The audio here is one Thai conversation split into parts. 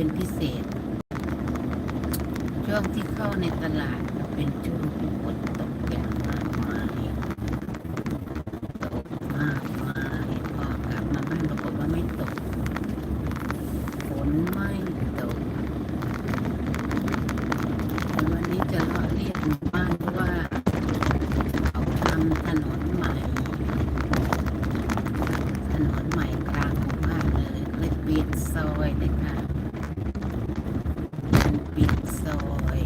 เป็นพิเศษ ช่วงที่เข้าในตลาดเป็นช่วงที่ฝนตกอย่างมากมายตกมากมายพอกลับมาบ้านปรากฏว่าไม่ตก ฝนไม่ตกแต่วันนี้จะเลาะเรียกหมู่บ้านเพราะว่าเขาทำถนนใหม่ ถนนใหม่กลางหมู่บ้านเลยเลยเปลี่ยนซอยเลยค่ะเป็นปิดซอย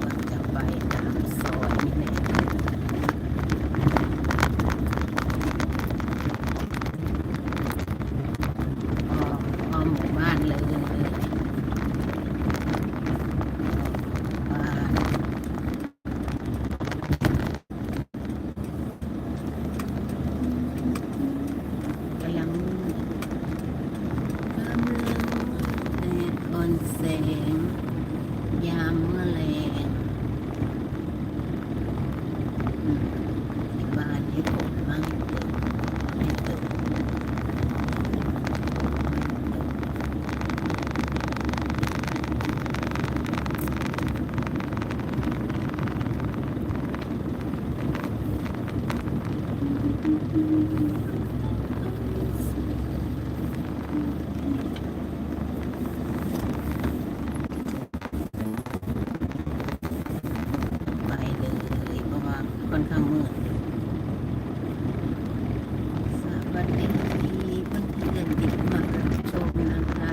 ก็จะไปตามซอยนี่แหละพอพอหมู่บ้านเลยบ้าน กำลังกำลังแดดอ่อน แสงยามเมื่อแรงอืมที่บ้านให้ผมมั่งตกไม่ตกไปเลยเพราะว่าค่อนข้างมืดสวัสดีเพื่อนที่เดินติดมารับชมนะคะ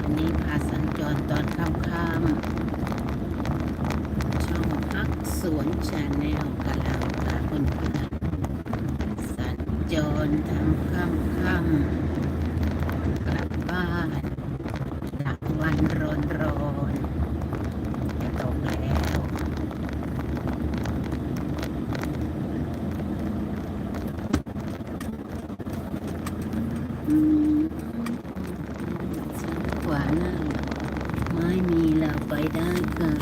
วันนี้พาสัญจรตอนค่ำๆช่องพักสวน ชาแนลกำลังพาเพื่อนสัญจรทำค่ำๆกลับบ้านหลังวันร้อนๆจะตกแล้วขวาหน้าไม่มีเราไปได้ค่ะ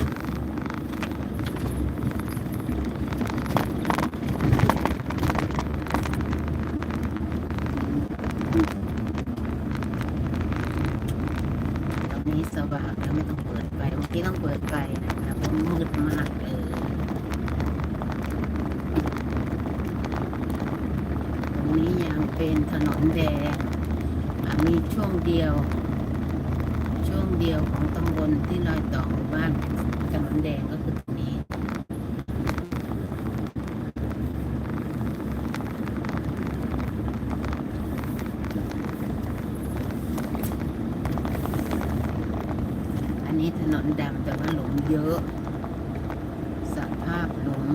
ตอนนี้สว่างแล้วไม่ต้องเปิดไฟบางทีต้องเปิดไฟนะคะเพราะมืดมากเลยตรง นี้ยังเป็นถนนแดงมีช่วงเดียว ช่วงเดียวของตำบลที่รอยต่อหมู่บ้านถนนแดงก็คือตรงนี้อันนี้ถนนดำแต่ว่าหลุมเยอะสภาพหลุม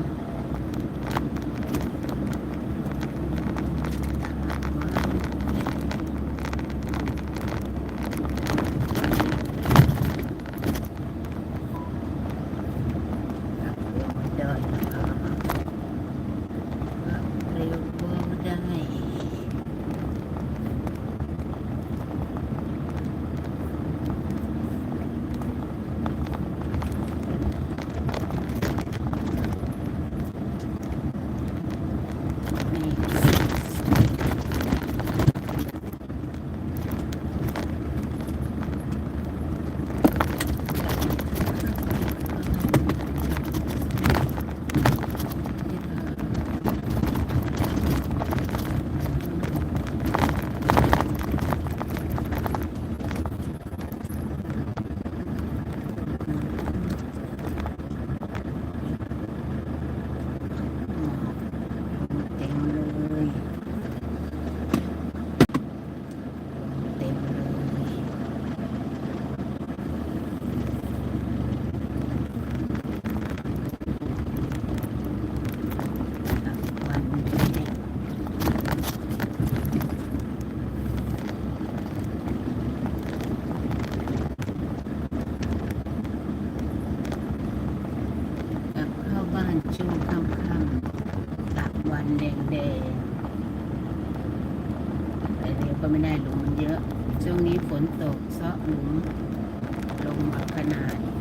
ขนาด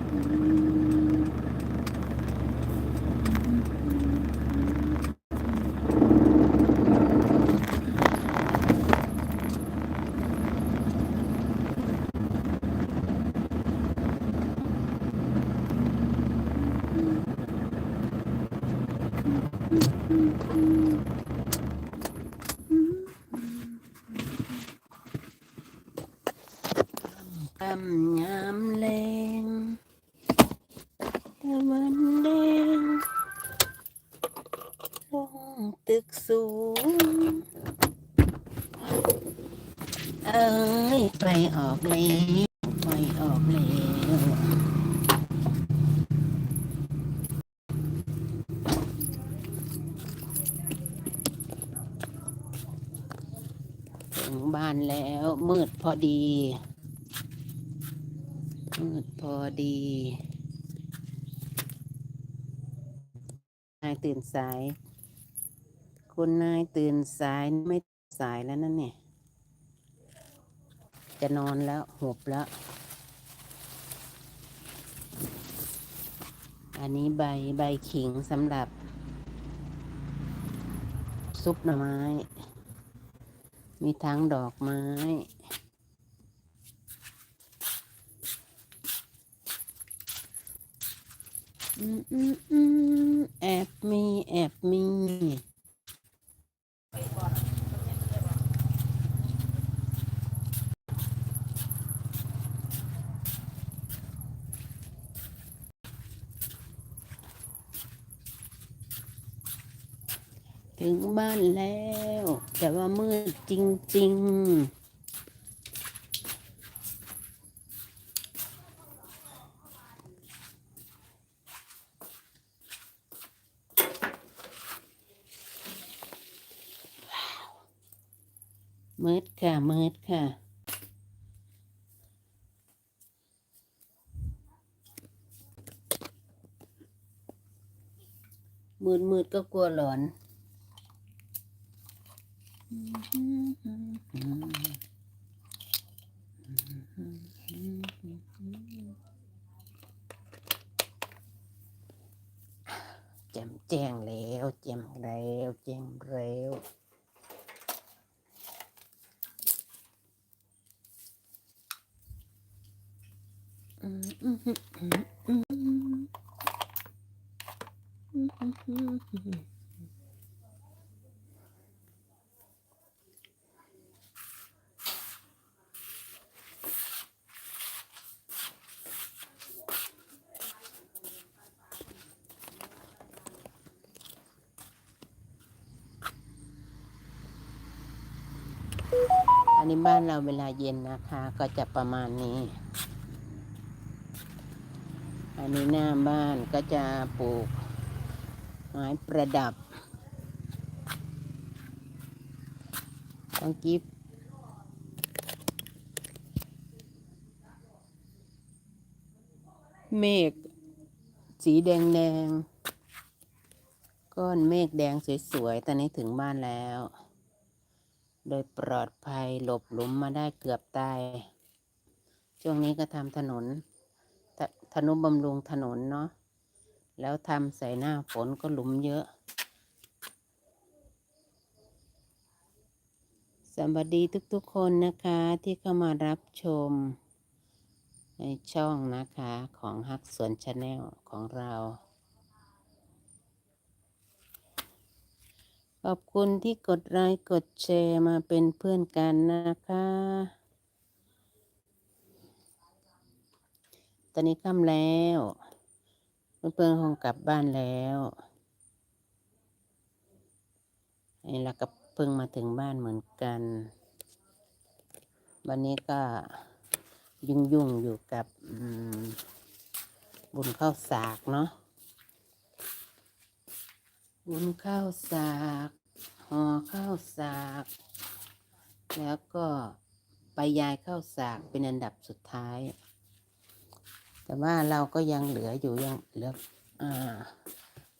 กำงามแรงตะวันแดงลงตึกสูง เอ้ยไปออกแล้วไปออกแล้วถึงบ้านแล้วมืดพอดี มืดพอดีนายตื่นสาย คุณนายตื่นสายไม่สายแล้วนั่นเนี่ย จะนอนแล้วหบแล้ว อันนี้ใบใบขิงสำหรับ ซุปหน่อไม้ มีทั้งดอกไม้ อืมอืมอืม แอบมีแอบมีถึงบ้านแล้ว แต่ว่ามืดจริง ๆ มืดค่ะมืดค่ะมืดมืดก็กลัวหลอน แจ่มแจ้งแล้วแจ่มแล้วแจ่มแล้ว อันนี้บ้านเราเวลาเย็นนะคะ ก็จะประมาณนี้ อันนี้หน้าบ้านก็จะปลูกไม้ประดับต้องกิฟเมฆสีแดงแดงๆก้อนเมฆแดงสวยๆ ตอนนี้ถึงบ้านแล้ว โดยปลอดภัยหลบหลุมมาได้เกือบตาย ช่วงนี้ก็ทำถนน ธนุบำรุงถนนเนาะ แล้วทำใส่หน้าฝนก็หลุมเยอะสวัสดีทุกๆคนนะคะที่เข้ามารับชม ในช่องนะคะของฮักสวนชาแนลของเรา ขอบคุณที่กดไลค์กดแชร์มาเป็นเพื่อนกันนะคะ ตอนนี้ค่ำแล้วเพื่อนๆคงกลับบ้านแล้วนี่เราก็เพิ่งมาถึงบ้านเหมือนกัน วันนี้ก็ยุ่งยุ่งๆอยู่กับบุญข้าวสากเนาะบุญข้าวสากห่อข้าวสาก แล้วก็ไปยายข้าวสากเป็นอันดับสุดท้าย แต่ว่าเราก็ยังเหลืออยู่ยังเหลืออ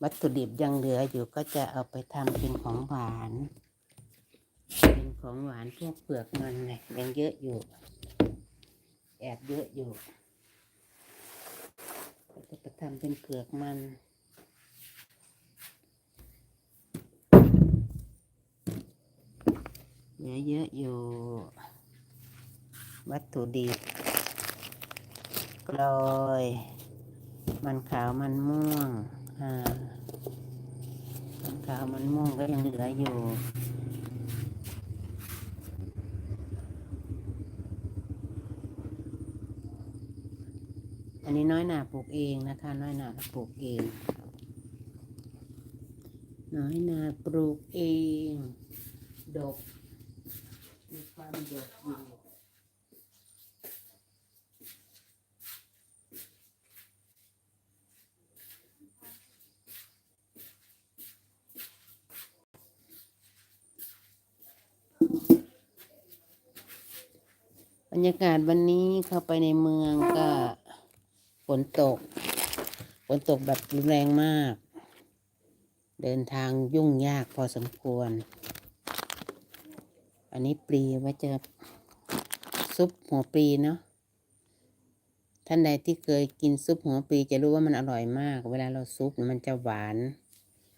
วัตถุดิบยังเหลืออยู่ก็จะเอาไปทำเป็นของหวาน เป็นของหวานพวกเปลือกมันไงยังเยอะอยู่ แอบเยอะอยู่ก็จะไปทำเป็นเปลือกมันเหลือเยอะอยู่ วัตถุดิบ กลอย มันขาวมันม่วง อ่า มันขาวมันม่วงก็ยังเหลืออยู่อันนี้น้อยหนาปลูกเองนะคะ น้อยหนาปลูกเอง น้อยหนาปลูกเอง ดก มีความดกอยู่ บ รรยากาศวันนี้เข้าไปในเมืองก็ฝนตก ฝนตกแบบรุนแรงมาก เดินทางยุ่งยากพอสมควร อันนี้ปลีว้เจอซุปหัวปลีเนาะท่านใดที่เคยกินซุปหัวปลีจะรู้ว่ามันอร่อยมาก เวลาเราซุปมันจะหวาน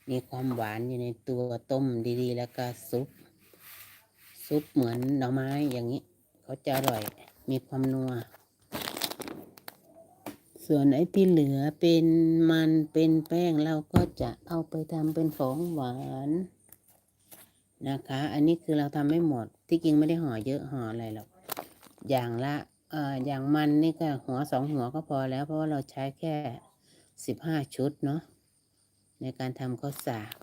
มีความหวานอยู่ในตัวต้มดีๆ แล้วก็ซุป ซุปเหมือนหน่อไม้อย่างนี้ เขาจะอร่อยมีความนัว ส่วนไอ้ที่เหลือเป็นมันเป็นแป้งเราก็จะเอาไปทำเป็นของหวานนะคะ อันนี้คือเราทำไม่หมด ที่จริงไม่ได้ห่อเยอะห่ออะไรหรอก อย่างละเอ่ออย่างมันนี่ก็หัวสองหัวก็พอแล้ว เพราะว่าเราใช้แค่สิบห้าชุดเนาะในการทำข้าวสาก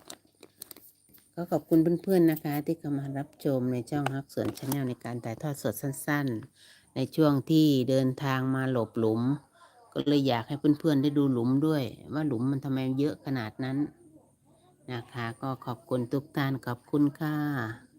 ก็ขอบคุณเพื่อนๆนะคะ ที่เข้ามารับชมในช่องฮักสวนชาแนลในการถ่ายทอดสดสั้น ๆ ในช่วงที่เดินทางมาหลบหลุม ก็เลยอยากให้เพื่อนๆได้ดูหลุมด้วย ว่าหลุมมันทำไมเยอะขนาดนั้นนะคะ ก็ขอบคุณทุกท่านขอบคุณค่ะ